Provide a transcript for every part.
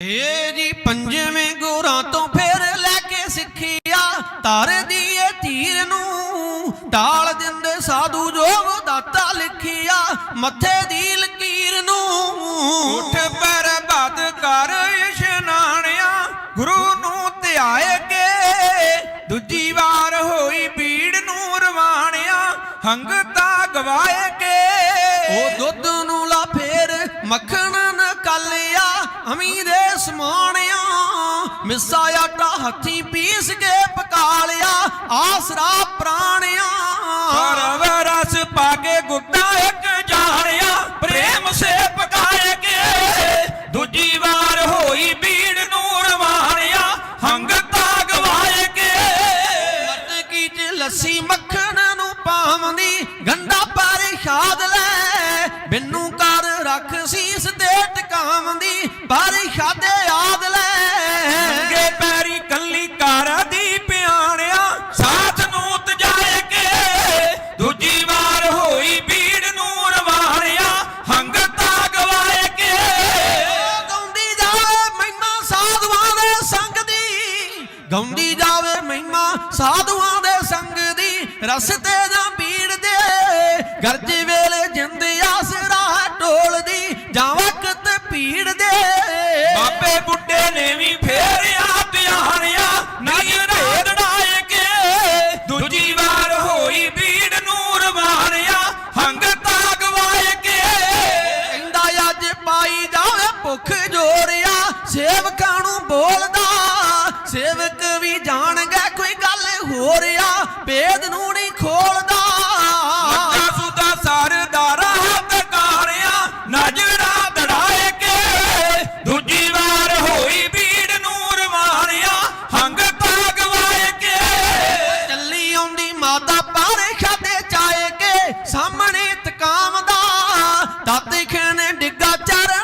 ਏ ਜੀ ਪੰਜਵੇਂ ਗੁਰਾਂ ਤੋਂ ਫੇਰ ਲੈ ਕੇ ਸਿੱਖਿਆ, ਤਾਰ ਦੀਏ ਤੀਰ ਨੂੰ ਢਾਲ ਦਿੰਦੇ ਸਾਧੂ ਜੋਗ ਦਾਤਾ ਲਿਖਿਆ, ਮੱਥੇ ਦੀ ਲਕੀਰ ਨੂੰ ਉਠ ਪਰ ਬਦ ਕਰ ਇਸ਼ਨਾਨਿਆ ਗੁਰੂ ਨੂੰ ਧਿਆਏ ਕੇ, ਦੂਜੀ ਵਾਰ ਹੋਈ ਪੀੜ ਨੂੰ ਰਵਾਣਿਆ ਹੰਗਤਾ ਗਵਾਏ ਕੇ। ਉਹ ਦੁੱਧ ਨੂੰ ਲਾ ਫੇਰ ਮੱਖਣ ਨ ਦੇ ਸਮਾਣਿਆ ਮਿੱਸਾ ਆਟਾ ਹੱਥੀ ਪੀਸ ਕੇ ਪਕਾ ਲਿਆ ਆਸਰਾ ਪ੍ਰਾਣਿਆ। ਸਰਵ ਰਸ ਪਾ ਕੇ ਗੁੱਟਾ ਇੱਕ ਜਾਣਿਆ ਪ੍ਰੇਮ ਸੇ ਪਕਾਏ ਕੇ। ਦੂਜੀ ਵਾਰ ਹੋਈ ਭੀੜ ਨੂੰ ਰਵਾਣਿਆ ਹੰਗਤਾ ਗਵਾਏ ਕੇ। ਮਟਕੀ ਚ ਲੱਸੀ ਮੱਖਣ ਨੂੰ ਪਾਵੰਦੀ ਗੰਡਾ ਪਰਸ਼ਾਦ ਲੈ ਗਾਉਂਦੀ ਜਾਵੇ ਮਹਿਮਾ ਸਾਧੂਆਂ ਦੇ ਸੰਗ ਦੀ ਰਸ ਤੇ ਜਾਂ ਪੀੜ ਦੇ। ਗਰਜੇ ਵੇਲੇ ਜਿੰਦ ਆਸਰਾ ਢੋਲਦੀ ਜਾਂ ਵਕਤ ਭੀੜ ਦੇ। ਬਾਬੇ ਬੁੱਢੇ ਨੇ ਵੀ ਫੇਰਿਆ ਧਿਆਣਿਆ ਨਹੀਂ ਰੇੜਾਏ ਕੇ ਦੂਜੀ ਵਾਰ ਹੋਈ ਭੀੜ ਨੂੰ ਰਵਾਣਿਆ ਹੰਗਤਾ ਗਵਾਏ ਕੇ ਕਹਿੰਦਾ ਅੱਜ ਪਾਈ ਜਾਵੇ ਭੁੱਖ ਜੋਰਿਆ ਸੇਵਕਾਂ ਨੂੰ ਬੋਲਦਾ ਸੇਵਕ ਵੀ ਜਾਣ ਗਿਆ ਕੋਈ ਗੱਲ ਹੋ ਰਿਆ ਭੇਦ ਨੂੰ ਨਹੀਂ ਖੋਲਦਾ। ਮੱਕਾ ਸੁਦਾ ਸਰਦਾਰਾ ਹੱਥ ਕਾਰਿਆ ਨਜ਼ਰਾਂ ਦੜਾਏ ਕੇ। ਦੂਜੀ ਵਾਰ ਹੋਈ ਭੀੜ ਨੂੰ ਰਵਾਣਿਆ ਹੰਗਤਾ ਗਵਾਏ ਕੇ। ਚੱਲੀ ਆਉਂਦੀ ਮਾਤਾ ਪਾਰੇ ਖਾਦੇ ਚਾਏ ਕੇ ਸਾਹਮਣੇ ਤਕਾਮਦਾ ਦਾਤੇ ਖੇਨੇ ਡਿੱਗਾ ਚਰਨਾਂ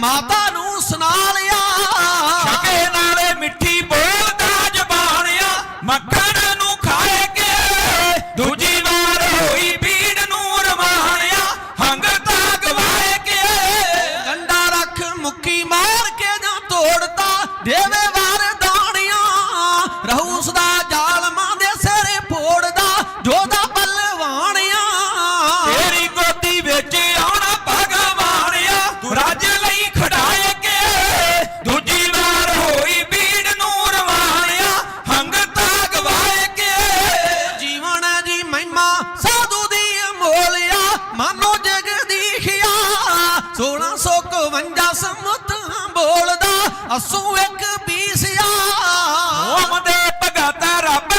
ਮਾਤਾ ਨੂੰ ਸੁਣਾ ਲਿਆ। ਛਕੇ ਨਾਲੇ ਮਿੱਠੀ ਬੋਲਦਾ ਜ਼ਬਾਨਿਆ ਮੱਖਣ ਨੂੰ ਖਾਏ ਕੇ, ਦੂਜੀ ਵਾਰ ਹੋਈ ਭੀੜ ਨੂੰ ਰਵਾਣਿਆ ਹੰਗਤਾ ਗਵਾਏ ਕੇ, ਗੰਡਾ ਰੱਖ ਮੁੱਕੀ ਮਾਰ ਕੇ ਨਾ ਤੋੜਤਾ ਦੇਵੇ ਵਸੂ ਇੱਕ ਬੀਸਿਆ ਹੋਮ ਦੇ ਭਗਤ ਰੱਬ